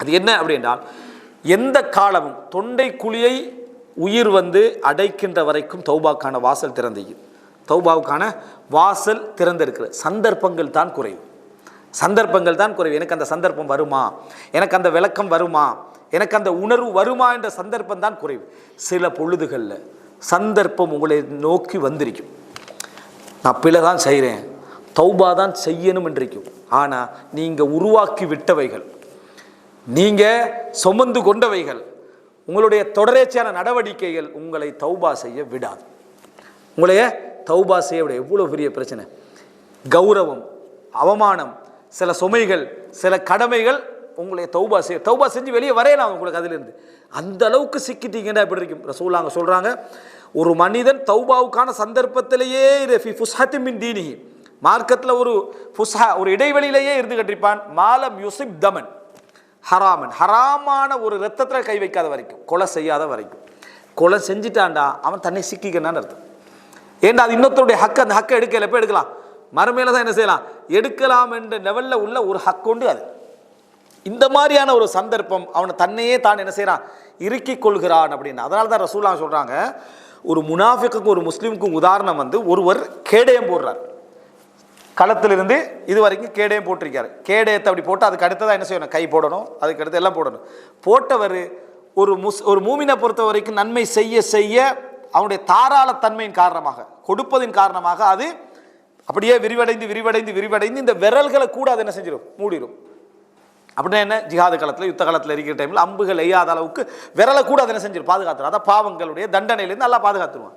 அது என்ன அப்படின்றால் எந்த காலமும் தொண்டை குழியை உயிர் வந்து அடைக்கின்ற வரைக்கும் தௌபாக்கான வாசல் திறந்திருக்கும் தௌபாவுக்கான வாசல் திறந்திருக்கிறது. சந்தர்ப்பங்கள் தான் குறைவு. சந்தர்ப்பங்கள் தான் குறைவு. எனக்கு அந்த சந்தர்ப்பம் வருமா? எனக்கு அந்த விளக்கம் வருமா? எனக்கு அந்த உணர்வு வருமா என்ற சந்தர்ப்பம் தான் குறைவு. சில பொழுதுகளில் சந்தர்ப்பம் உங்களை நோக்கி வந்திருக்கும். நான் பிழை தான் செய்கிறேன் தௌபா தான் செய்யணும் என்றிருக்கும். ஆனால் நீங்கள் உருவாக்கி விட்டவைகள் நீங்கள் சுமந்து கொண்டவைகள் உங்களுடைய தொடர்ச்சியான நடவடிக்கைகள் உங்களை தௌபா செய்ய விடாது. உங்களைய தௌபா செய்ய விட எவ்வளோ பெரிய பிரச்சனை? கௌரவம் அவமானம் சில சுமைகள் சில கடமைகள் உங்களை தௌபா செய்ய தௌபா செஞ்சு வெளியே வரையலாம் உங்களுக்கு அதிலிருந்து. அந்த அளவுக்கு சிக்கிட்டீங்கன்னா எப்படி இருக்கும்? ரசூலாங்க சொல்கிறாங்க ஒரு மனிதன் தௌபாவுக்கான சந்தர்ப்பத்திலேயே ரஃபி ஃபி மின் தீனிஹி. மார்க்கத்தில் ஒரு ஃபுஸ்ஹா ஒரு இடைவெளியிலேயே இருந்து கட்டிருப்பான் மாலம் யூசிப் தமன். ஹராமன். ஹராமான ஒரு ரத்தத்தில் கை வைக்காத வரைக்கும் கொலை செய்யாத வரைக்கும். கொலை செஞ்சிட்டான்டா அவன் தன்னை சிக்கிக்கணும்னு அர்த்தம். ஏன்டா அது இன்னொருத்தருடைய ஹக்கு அந்த ஹக்கை எடுக்கல எப்போ எடுக்கலாம்? மறுமையில் தான் என்ன செய்யலாம்? எடுக்கலாம் என்ற லெவலில் உள்ள ஒரு ஹக்கு உண்டு அது. இந்த மாதிரியான ஒரு சந்தர்ப்பம் அவனை தன்னையே தான் என்ன செய்கிறான் இறுக்கி கொள்கிறான் அப்படின்னு. அதனால தான் ரசூலா சொல்கிறாங்க ஒரு முனாஃபிக்குக்கும் ஒரு முஸ்லீமுக்கும் உதாரணம் வந்து ஒருவர் கேடயம் போடுறார். களத்திலிருந்து இது வரைக்கும் கேடையும் போட்டிருக்காரு. கேடயத்தை அப்படி போட்டு அதுக்கு அடுத்ததாக என்ன செய்யணும்? கை போடணும். அதுக்கு அடுத்து எல்லாம் போடணும். போட்டவர் ஒரு முஸ் ஒரு மூமினை பொறுத்த வரைக்கும் நன்மை செய்ய செய்ய அவனுடைய தாராளத்தன்மையின் காரணமாக கொடுப்பதின் காரணமாக அது அப்படியே விரிவடைந்து விரிவடைந்து விரிவடைந்து இந்த விரல்களை கூட அது என்ன செஞ்சிடும் மூடிடும் அப்படின்னா என்ன? ஜிஹாது காலத்தில் யுத்த காலத்தில் இருக்கிற டைமில் அம்புகள் எய்யாத அளவுக்கு விரலை கூட அதை என்ன செஞ்சிடும் பாதுகாத்துரும். அதான் பாவங்களுடைய தண்டனையிலேருந்து நல்லா பாதுகாத்துருவான்.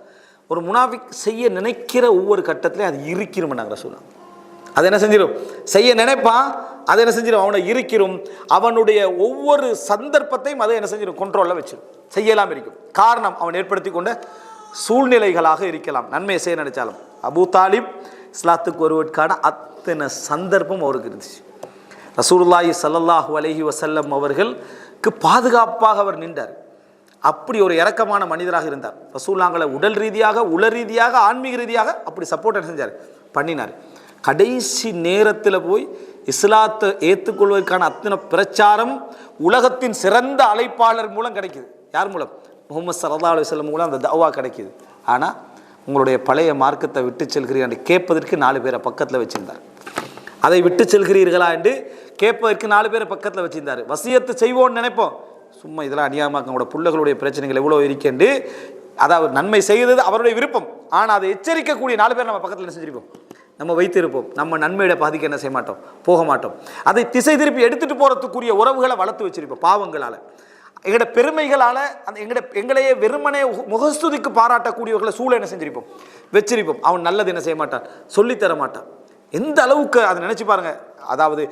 ஒரு முனாஃபிக் செய்ய நினைக்கிற ஒவ்வொரு கட்டத்திலையும் அது இருக்கிறோம் நாங்கள் ரசூலா. அது என்ன செஞ்சிடும் செய்ய நினைப்பான் அதை என்ன செஞ்சிடும் அவனை இருக்கிறோம் அவனுடைய ஒவ்வொரு சந்தர்ப்பத்தையும் அதை என்ன செஞ்சிடும் கொண்ட்ரோலில் வச்சிடும் செய்யலாம் இருக்கும். காரணம் அவன் ஏற்படுத்தி கொண்ட சூழ்நிலைகளாக இருக்கலாம். நன்மையை செய்ய நினைச்சாலும். அபூ தாலிப் இஸ்லாத்துக்கு வருவதற்கான அத்தனை சந்தர்ப்பம் அவருக்கு இருந்துச்சு. ரசூலுல்லாஹி சல்லல்லாஹு அலஹி வசல்லம் அவர்களுக்கு பாதுகாப்பாக அவர் நின்றார். அப்படி ஒரு இரக்கமான மனிதராக இருந்தார். ரசூல்லாங்களை உடல் ரீதியாக உள ரீதியாக ஆன்மீக ரீதியாக அப்படி சப்போர்ட் என்ன செஞ்சார். பண்ணினார். கடைசி நேரத்தில் போய் இஸ்லாத்தை ஏற்றுக்கொள்வதற்கான அத்தனை பிரச்சாரம் உலகத்தின் சிறந்த அழைப்பாளர் மூலம் கிடைக்குது. யார் மூலம்? முகமது சரதா அலுவலம் மூலம் அந்த தவா கிடைக்கிது. ஆனால் உங்களுடைய பழைய மார்க்கத்தை விட்டு செல்கிறீர்கள் என்று கேட்பதற்கு நாலு பேரை பக்கத்தில் வச்சுருந்தார். அதை விட்டு செல்கிறீர்களா என்று கேட்பதற்கு நாலு பேரை பக்கத்தில் வச்சிருந்தார். வசியத்து செய்வோம்னு நினைப்போம். சும்மா இதெல்லாம் அநியாயமாக்க கூட பிள்ளைகளுடைய பிரச்சனைகள் எவ்வளோ இருக்கேண்டு அதாவது நன்மை செய்தது அவருடைய விருப்பம். ஆனால் அதை எச்சரிக்கக்கூடிய நாலு பேர் நம்ம பக்கத்தில் செஞ்சிருப்போம்? நம்ம வைத்திருப்போம். நம்ம நன்மையிட பாதிக்க என்ன செய்ய மாட்டோம்? போக மாட்டோம். அதை திசை திருப்பி எடுத்துகிட்டு போகிறதுக்குரிய உறவுகளை வளர்த்து வச்சிருப்போம் பாவங்களால். எங்களோட பெருமைகளால் அந்த எங்களோட எங்களையே வெறுமனே முகஸ்துதிக்கு பாராட்டக்கூடியவர்களை சூழ என்ன செஞ்சிருப்போம்? வச்சிருப்போம். அவன் நல்லது என்ன செய்ய மாட்டான்? சொல்லித்தர மாட்டான். எந்த அளவுக்கு அதை நினச்சி பாருங்கள் அதாவது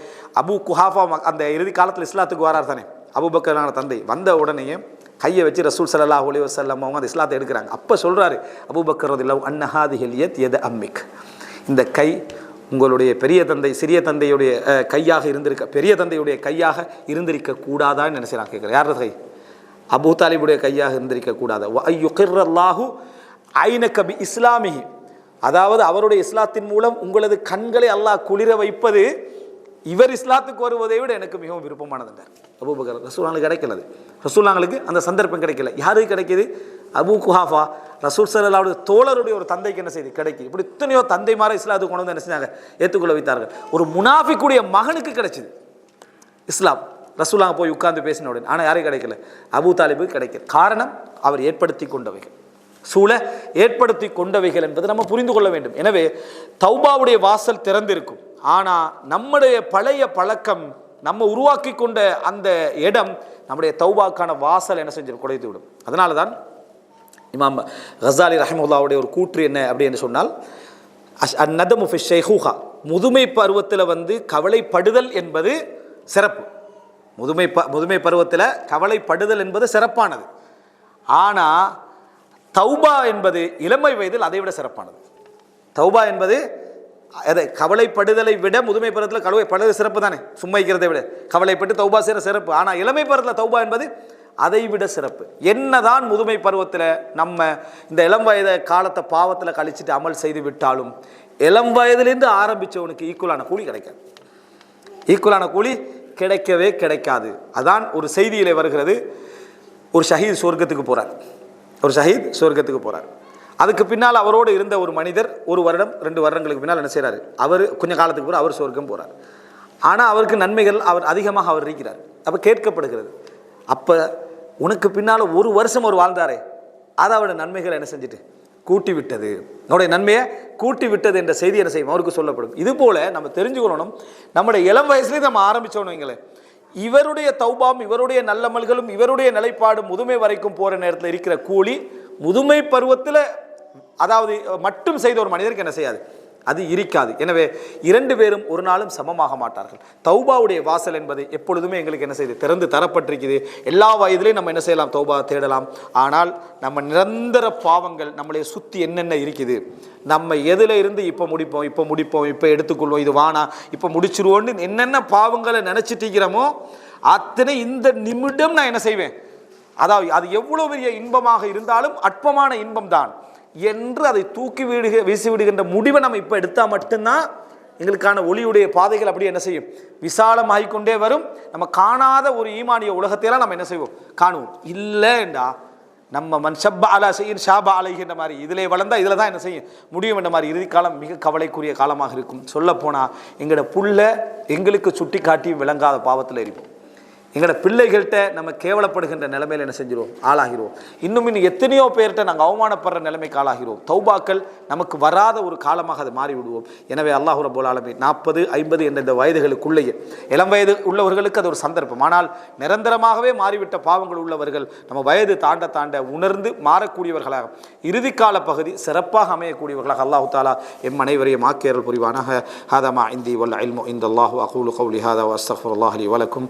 அபு குஹாஃபா அந்த இறுதி காலத்தில் இஸ்லாத்துக்கு வரார் தானே. அபுபக்கரான தந்தை. வந்த உடனேயே கையை வச்சு ரசூல் சல்லா ஒலி வசல்லம் அவங்க அந்த இஸ்லாத்தை எடுக்கிறாங்க. அப்போ சொல்கிறாரு அபுபக்கர் அன்னஹாதி ஹெலியத் எத அம்மிக். இந்த கை உங்களுடைய பெரிய தந்தை சிறிய தந்தையுடைய கையாக இருந்திருக்க பெரிய தந்தையுடைய கையாக இருந்திருக்க கூடாதான்னு என்ன கேட்குறேன். யார் கை அபூ தாலிபுடைய கையாக இருந்திருக்க கூடாது? ஐயுகிர்ரல்லாஹு ஐன கபி இஸ்லாமிஹி. அதாவது அவருடைய இஸ்லாத்தின் மூலம் உங்களது கண்களை அல்லாஹ் குளிர வைப்பது இவர் இஸ்லாத்துக்கு வருவதை விட எனக்கு மிகவும் விருப்பமானதுன்றார் அபூபக்கர் ரசூலாங்களுக்கு கிடைக்கலது ரசூலாங்களுக்கு அந்த சந்தர்ப்பம் கிடைக்கல. யாருக்கு கிடைக்கிது? அபு குஹாஃபா ரசூல் சல்லாவுடைய தோழருடைய ஒரு தந்தைக்கு என்ன செய்து கிடைக்குது இப்படி இத்தனையோ தந்தை மாற இஸ்லாத்துக்கு கொண்டு வந்து என்ன செஞ்சாங்க? ஏற்றுக்கொள்ள வைத்தார்கள். ஒரு முனாஃபிக்குடைய மகனுக்கு கிடைச்சிது. இஸ்லாம். ரசூலாங்க போய் உட்கார்ந்து பேசின உடனே ஆனால் யாரும் கிடைக்கல. அபூ தாலிபுக்கு கிடைக்கல. காரணம் அவர் ஏற்படுத்தி கொண்டவைகள். சூழ ஏற்படுத்தி கொண்டவைகள் என்பது நம்ம புரிந்து கொள்ள வேண்டும். எனவே தௌபாவுடைய வாசல் திறந்திருக்கும். ஆனால் நம்முடைய பழைய பழக்கம் நம்ம உருவாக்கி கொண்ட அந்த இடம் நம்முடைய தௌபாக்கான வாசல் என்ன செஞ்சிடும் குறைத்து விடும். அதனால தான் இமாம் ஹசாலி ரஹமுல்லாவுடைய ஒரு கூற்று என்ன அப்படின்னு சொன்னால் அஷ் அந்நதமு ஃபி ஷைஹூஹா. முதுமை பருவத்தில் வந்து கவலைப்படுதல் என்பது சிறப்பு. முதுமை ப முதுமை பருவத்தில் கவலைப்படுதல் என்பது சிறப்பானது. ஆனால் தௌபா என்பது இளமை வயதில் அதை விட சிறப்பானது. தௌபா என்பது அதை கவலைப்படுதலை விட முதுமை பருவத்தில் கவலைப்படுதல் சிறப்பு தானே? சும்மைக்கிறதை விட. கவலைப்பட்டு தௌபா செய்கிற சிறப்பு. ஆனால் இளமை பருவத்தில் தௌபா என்பது அதை விட சிறப்பு. என்னதான் முதுமை பருவத்தில் நம்ம இந்த இளம் வயது காலத்தை பாவத்தில் கழிச்சிட்டு அமல் செய்து விட்டாலும் இளம் வயதிலிருந்து ஆரம்பித்தவனுக்கு ஈக்குவலான கூலி கிடைக்காது. ஈக்குவலான கூலி கிடைக்கவே கிடைக்காது. அதான் ஒரு செய்தியிலே வருகிறது. ஒரு ஷஹீத் சொர்க்கத்துக்கு போகிறார் ஒரு ஷஹீத் சொர்க்கத்துக்கு போகிறார் அதுக்கு பின்னால் அவரோடு இருந்த ஒரு மனிதர் ஒரு வருடம் ரெண்டு வருடங்களுக்கு பின்னால் என்ன செய்கிறார் அவர் கொஞ்சம் காலத்துக்கு பிறகு அவர் சொர்க்கம் போகிறார் ஆனால் அவருக்கு நன்மைகள் அவர் அதிகமாக அவர் இருக்கிறார். அப்போ கேட்கப்படுகிறது. அப்போ உனக்கு பின்னால் ஒரு வருஷம் அவர் வாழ்ந்தாரே. அதை அவரோட நன்மைகள் என்ன செஞ்சுட்டு? கூட்டி விட்டது நம்முடைய நன்மையை கூட்டி விட்டது என்ற செய்தி என்ன செய்யும்? அவருக்கு சொல்லப்படும். இது போல் நம்ம தெரிஞ்சுக்கணும் நம்முடைய இளம் வயசுலேயே நம்ம ஆரம்பித்தோன்னு வைங்களேன். இவருடைய தௌபாம் இவருடைய நல்லமல்களும் இவருடைய நிலைப்பாடு முதுமை வரைக்கும் போகிற நேரத்தில் இருக்கிற கூலி முதுமை பருவத்தில் அதாவது மட்டும் செய்த ஒரு மனிதருக்கு என்ன செய்யாது? அது இருக்காது. எனவே இரண்டு பேரும் ஒரு நாளும் சமமாக மாட்டார்கள். தௌபாவுடைய வாசல் என்பது எப்பொழுதுமே எங்களுக்கு என்ன செய்யுது திறந்து தரப்பட்டிருக்குது. எல்லா வயதிலையும் நம்ம என்ன செய்யலாம்? தௌபா தேடலாம். ஆனால் நம்ம நிரந்தர பாவங்கள் நம்மளை சுற்றி என்னென்ன இருக்குது? நம்ம எதில் இருந்து இப்போ முடிப்போம்? இப்போ முடிப்போம். இப்போ எடுத்துக்கொள்வோம். இது வானா? இப்போ முடிச்சிருவோன்னு என்னென்ன பாவங்களை நினச்சிட்டிருக்கிறோமோ அத்தனை இந்த நிமிடம் நான் என்ன செய்வேன்? அதாவது அது எவ்வளோ பெரிய இன்பமாக இருந்தாலும் அற்பமான இன்பம் தான் என்று அதை தூக்கி விடுக வீசி விடுகின்ற முடிவை நம்ம இப்போ எடுத்தால் மட்டும்தான் எங்களுக்கான ஒளியுடைய பாதைகள் அப்படியே என்ன செய்யும்? விசாலமாகி கொண்டே வரும். நம்ம காணாத ஒரு ஈமானிய உலகத்தையெல்லாம் நம்ம என்ன செய்வோம்? காணுவோம். இல்லைண்டா. நம்ம மண் ஷப்பா அலா செய்யும் ஷாபா அலைகின்ற மாதிரி இதிலே வளர்ந்தா இதில் தான் என்ன செய்யும்? முடியும் என்ற மாதிரி இறுதி காலம் மிக கவலைக்குரிய காலமாக இருக்கும். சொல்லப்போனால் எங்களோட புல்ல எங்களுக்கு சுட்டி காட்டி விளங்காத பாவத்தில் இருப்போம். எங்களோட பிள்ளைகள்கிட்ட நம்ம கேவலப்படுகின்ற நிலைமையில் என்ன செஞ்சிருவோம்? ஆளாகிறோம். இன்னும் இன்னும் எத்தனையோ பேர்கிட்ட நாங்கள் அவமானப்படுற நிலைமைக்கு ஆளாகிறோம். தௌபாக்கள் நமக்கு வராத ஒரு காலமாக அதை மாறி விடுவோம் எனவே அல்லாஹ் ரபுல் ஆலமி நாற்பது ஐம்பது என்ற இந்த வயதுகளுக்குள்ளேயே இளம் வயது உள்ளவர்களுக்கு அது ஒரு சந்தர்ப்பம். ஆனால் நிரந்தரமாகவே மாறிவிட்ட பாவங்கள் உள்ளவர்கள் நம்ம வயது தாண்ட தாண்ட உணர்ந்து மாறக்கூடியவர்களாக இறுதிக்கால பகுதி சிறப்பாக அமையக்கூடியவர்களாக அல்லாஹு தாலா எம் அனைவரையும் ஆக்கியர்கள் புரிவானாக. ஹாதமா இந்தி வல்ல இல்மு இந்த அல்லாஹு அகூலு கவுலி ஹாதா வஸ்தஃபுல்லாஹ் அலி வலக்கும்